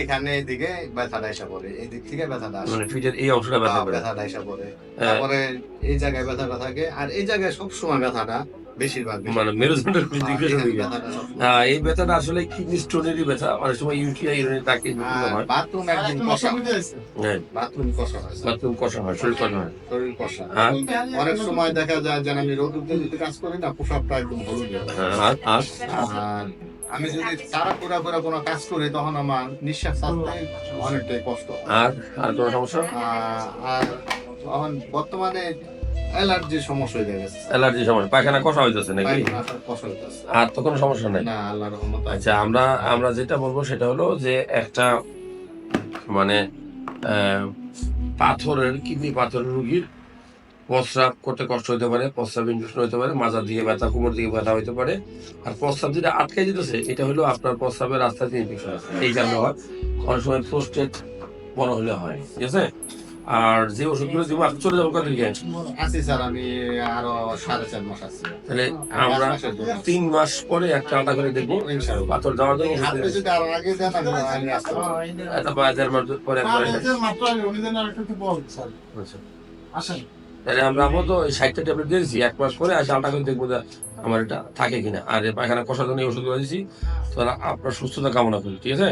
এখানে এদিকে ব্যথাটা এসে পড়ে এদিক থেকে ব্যথাটা আসে। মানে পিঠের এই অংশটা ব্যথা হ্যাঁ, করে। ব্যথাটা এসে পড়ে। হ্যাঁ, তারপরে এই জায়গায় ব্যথাটা থাকে আর এই জায়গায় সবসময় ব্যথাটা বেশিরভাগ বেশি। মানে মেরুদণ্ডের হ্যাঁ, দিকে এখানে দিকে ব্যথাটা সবসময়। এই ব্যথাটা আসলে কিডনি স্টোনেরই ব্যথা অনেক সময় ইউটিআই বাথরুম কষা। হ্যাঁ। বাথরুম কষা হয় বাথরুম কষা হয় শরীর কষা হয়। শরীর কষা। অনেক সময় দেখা যায় যে আমি রোদ উঠতে কাজ করি না পোশাকটা একদম হলুদ যায়। আর আর? আর আমি যদি তারা পুরা পুরা কোনো কাজ করি তখন আমার নিঃশ্বাস ছাড়তে অনেকটাই কষ্ট। আর আর কোনো সমস্যা? আর তখন বর্তমানে সমস্যা হয়ে গেছে। অ্যালার্জি সমস্যা। পায়খানা কষা হইতেছে নাকি। আর তো কোনো সমস্যা নাই? না আল্লাহ রহমত। আচ্ছা আমরা আমরা যেটা বলব সেটা হলো যে একটা মানে পাথরের কিডনি পাথরের রুগীর প্রস্রাব করতে কষ্ট হতে পারে প্রস্রাব ইনফেকশন হতে পারে মাজা দিয়ে ব্যথা কোমর দিকে ব্যথা হতে পারে। আর প্রস্রাব যেটা আটকে যেতেছে এটা হলো আপনার প্রস্রাবের রাস্তা দিয়ে ইনফেকশন আছে। এই কারণে হয়। অনেক সময় প্রোস্টেট বড় হলে হয় ঠিক আছে? আর যে ওষুধগুলো দিব আপনি চলে যাব কাদেরকে আছি স্যার আমি আরও সাড়ে চার মাস আছি। তাহলে আমরা তিন মাস পরে একটা আলাদা করে দেখব। পাথর যাওয়ার জন্য আপনি দিয়ে যদি আরও আগে দেন আমি আমি আসতে পারব। তারপর দেড় মাস পরে একবারে আচ্ছা। তাহলে আমরা আপাতত এই ষাটটা ট্যাবলেট দিয়েছি এক মাস পরে আসে আলটা কিন্তু দেখব যে আমার এটা থাকে কিনা। আর এই পায়খানা কষার জন্য ওষুধ দিয়েছি তাহলে আপনার সুস্থতা কামনা করি ঠিক আছে?